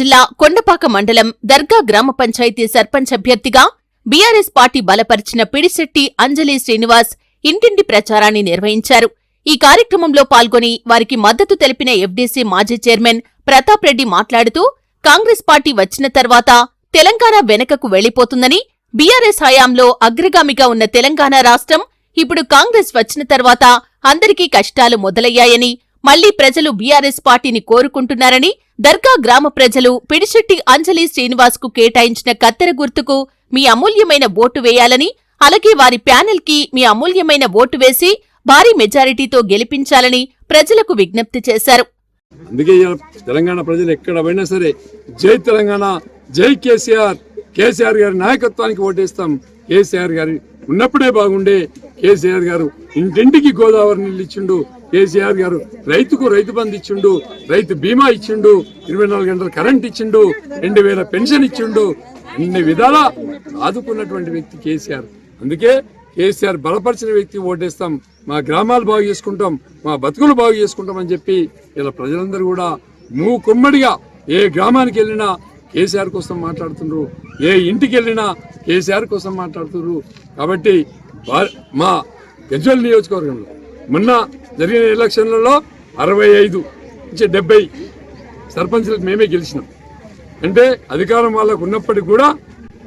జిల్లా కొండపాక మండలం దర్గా గ్రామ పంచాయతీ సర్పంచ్ అభ్యర్థిగా బీఆర్ఎస్ పార్టీ బలపరిచిన పిడిశెట్టి అంజలి శ్రీనివాస్ ఇంటింటి ప్రచారాన్ని నిర్వహించారు. ఈ కార్యక్రమంలో పాల్గొని వారికి మద్దతు తెలిపిన ఎఫ్డీసీ మాజీ చైర్మన్ ప్రతాప్ రెడ్డి మాట్లాడుతూ కాంగ్రెస్ పార్టీ వచ్చిన తర్వాత తెలంగాణ వెనకకు వెళ్ళిపోతుందని బీఆర్ఎస్ హయాంలో అగ్రగామిగా ఉన్న తెలంగాణ రాష్ట్రం ఇప్పుడు కాంగ్రెస్ వచ్చిన తర్వాత అందరికీ కష్టాలు మొదలయ్యాయని మళ్ళీ ప్రజలు బీఆర్ఎస్ పార్టీని కోరుకుంటున్నారని దర్గా గ్రామ ప్రజలు పిడిశెట్టి అంజలి శ్రీనివాస్కు కేటాయించిన కత్తెర గుర్తుకు మీ అమూల్యమైన ఓటు వేయాలని అలాగే వారి ప్యానెల్కి మీ అమూల్యమైన ఓటు వేసి భారీ మెజారిటీతో గెలిపించాలని ప్రజలకు విజ్ఞప్తి చేశారు. అందుకే తెలంగాణ ప్రజలు ఎక్కడ పోయినా సరే జై తెలంగాణ జై కేసీఆర్. కేసీఆర్ గారి నాయకత్వానికి ఓటేస్తాం. కేసీఆర్ గారి ఉన్నప్పుడే బాగుండే. కేసీఆర్ గారు ఇంటింటికి గోదావరి నీళ్ళు ఇచ్చిండు. కేసీఆర్ గారు రైతుకు రైతు బంధు ఇచ్చిండు రైతు బీమా ఇచ్చిండు ఇరవై నాలుగు గంటల కరెంట్ ఇచ్చిండు రెండు వేల పెన్షన్ ఇచ్చిండు అన్ని విధాలా ఆదుకున్నటువంటి వ్యక్తి కేసీఆర్. అందుకే కేసీఆర్ బలపరిచిన వ్యక్తి ఓటేస్తాం మా గ్రామాలు బాగు చేసుకుంటాం మా బతుకులు బాగు చేసుకుంటాం అని చెప్పి ఇలా ప్రజలందరూ కూడా నువ్వు కుమ్మడిగా ఏ గ్రామానికి వెళ్ళినా కేసీఆర్ కోసం మాట్లాడుతున్నారు ఏ ఇంటికి వెళ్ళినా కేసీఆర్ కోసం మాట్లాడుతున్నారు కాబట్టి మా గజ్వల్ నియోజకవర్గంలో మొన్న జరిగిన ఎలక్షన్లలో అరవై ఐదు నుంచి డెబ్బై సర్పంచ్లకు మేమే గెలిచినాం. అంటే అధికారం వాళ్ళకు ఉన్నప్పటికీ కూడా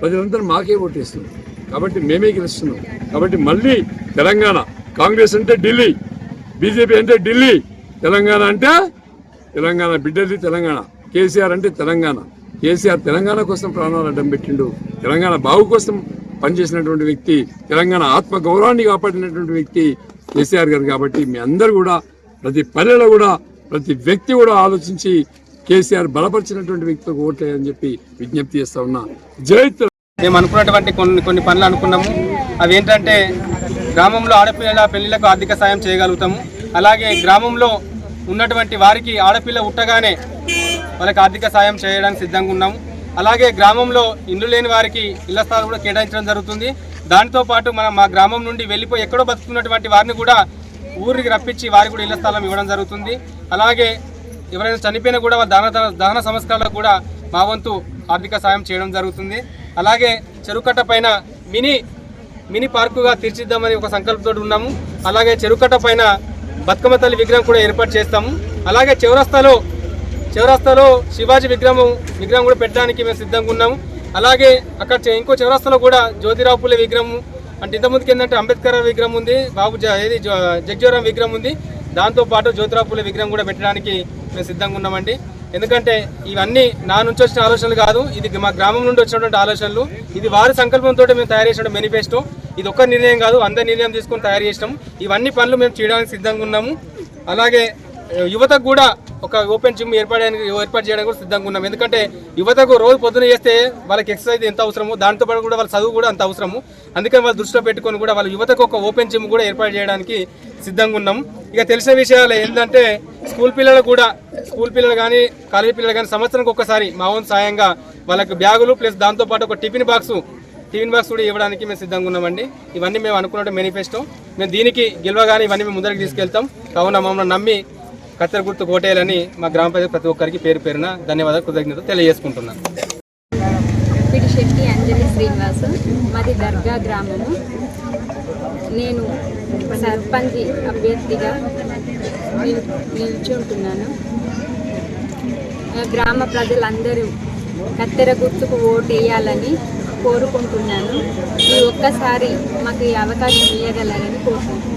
ప్రజలందరూ మాకే ఓటేస్తున్నారు. కాబట్టి మేమే గెలుస్తున్నాం. కాబట్టి మళ్ళీ తెలంగాణ కాంగ్రెస్ అంటే ఢిల్లీ బీజేపీ అంటే ఢిల్లీ తెలంగాణ అంటే తెలంగాణ బిడ్డది తెలంగాణ కేసీఆర్ అంటే తెలంగాణ. కేసీఆర్ తెలంగాణ కోసం ప్రాణాలు అడ్డం పెట్టిండు. తెలంగాణ బాగు కోసం పనిచేసినటువంటి వ్యక్తి తెలంగాణ ఆత్మ గౌరవాన్ని కాపాడినటువంటి వ్యక్తి కేసీఆర్ గారు కాబట్టి మీ అందరూ కూడా ప్రతి పల్లెలో కూడా ప్రతి వ్యక్తి కూడా ఆలోచించి కేసీఆర్ బలపరిచినటువంటి వ్యక్తులకు ఓట్లేదని చెప్పి విజ్ఞప్తి చేస్తా ఉన్నా. జైతు మేము అనుకున్నటువంటి కొన్ని కొన్ని పనులు అనుకున్నాము. అవి ఏంటంటే గ్రామంలో ఆడపిల్లల పెళ్ళిళ్ళకు ఆర్థిక సాయం చేయగలుగుతాము. అలాగే గ్రామంలో ఉన్నటువంటి వారికి ఆడపిల్ల ఉట్టగానే వాళ్ళకి ఆర్థిక సాయం చేయడానికి సిద్ధంగా ఉన్నాము. అలాగే గ్రామంలో ఇండ్లు లేని వారికి ఇళ్ళ స్థలాలు కూడా కేటాయించడం జరుగుతుంది. దానితో పాటు మనం మా గ్రామం నుండి వెళ్ళిపోయి ఎక్కడో బతుకుతున్నటువంటి వారిని కూడా ఊరికి రప్పించి వారికి కూడా ఇళ్ళ స్థలం ఇవ్వడం జరుగుతుంది. అలాగే ఎవరైనా చనిపోయినా కూడా వాళ్ళ దహన దహన సంస్కారాలకు కూడా మా వంతు ఆర్థిక సాయం చేయడం జరుగుతుంది. అలాగే చెరుకట్ట పైన మినీ మినీ పార్కుగా తీర్చిద్దామని ఒక సంకల్పంతో ఉన్నాము. అలాగే చెరుకట్ట పైన బతుకమ్మ తల్లి విగ్రహం కూడా ఏర్పాటు చేస్తాము. అలాగే చౌరస్తాలో చివరాస్తాలో శివాజీ విగ్రహం విగ్రహం కూడా పెట్టడానికి మేము సిద్ధంగా ఉన్నాము. అలాగే అక్కడ ఇంకో చివరాస్తాలో కూడా జ్యోతిరావు పులే విగ్రహం అంటే ఇంతకుముందుకు ఏంటంటే అంబేద్కర్ విగ్రహం ఉంది బాబు జ- ఏది జగ్జీవరాం విగ్రహం ఉంది. దాంతోపాటు జ్యోతిరావు విగ్రహం కూడా పెట్టడానికి మేము సిద్ధంగా ఉన్నామండి. ఎందుకంటే ఇవన్నీ నా నుంచి వచ్చిన ఆలోచనలు కాదు ఇది మా గ్రామం నుండి వచ్చినటువంటి ఆలోచనలు. ఇది వారి సంకల్పంతో మేము తయారు చేసిన మేనిఫెస్టో. ఇది ఒక్క నిర్ణయం కాదు అందరి నిర్ణయం తీసుకొని తయారు చేసినాం. ఇవన్నీ పనులు మేము చేయడానికి సిద్ధంగా ఉన్నాము. అలాగే యువతకు కూడా ఒక ఓపెన్ జిమ్ ఏర్పడడానికి ఏర్పాటు చేయడానికి కూడా సిద్ధంగా ఉన్నాం. ఎందుకంటే యువతకు రోజు పొద్దున చేస్తే వాళ్ళకి ఎక్సర్సైజ్ ఎంత అవసరమో దాంతో పాటు కూడా వాళ్ళ చదువు కూడా అంత అవసరము. అందుకని వాళ్ళు దృష్టిలో పెట్టుకొని కూడా వాళ్ళ యువతకు ఒక ఓపెన్ జిమ్ కూడా ఏర్పాటు చేయడానికి సిద్ధంగా ఉన్నాం. ఇక తెలిసిన విషయాలు ఏంటంటే స్కూల్ పిల్లలు కూడా స్కూల్ పిల్లలు కానీ కాలేజీ పిల్లలు కానీ సంవత్సరానికి ఒక్కసారి మా ఓన్ సాయంగా వాళ్ళకి బ్యాగులు ప్లస్ దాంతోపాటు ఒక టిఫిన్ బాక్స్ టిఫిన్ బాక్స్ కూడా ఇవ్వడానికి మేము సిద్ధంగా ఉన్నామండి. ఇవన్నీ మేము అనుకున్నట్టు మేనిఫెస్టో. మేము దీనికి గెలవగానే ఇవన్నీ మేము ముందరికి తీసుకెళ్తాం. కావున మమ్మల్ని నమ్మి కత్తెర గుర్తు కోటేయాలని మా గ్రామ ప్రజలు ప్రతి ఒక్కరికి పేరు పేరున ధన్యవాదాలు కృతజ్ఞతలు తెలియజేసుకుంటున్నాను. పిడిశెట్టి అంజలి శ్రీనివాస మాది దర్గా గ్రామము. నేను సర్పంచ్ అభ్యర్థిగా నిల్చుంటున్నాను గ్రామ ప్రజలందరూ కత్తెర గుర్తుకు ఓటు వేయాలని కోరుకుంటున్నాను. ఈ ఒక్కసారి మాకు ఈ అవకాశం ఇవ్వగలరని కోరుకుంటున్నాను.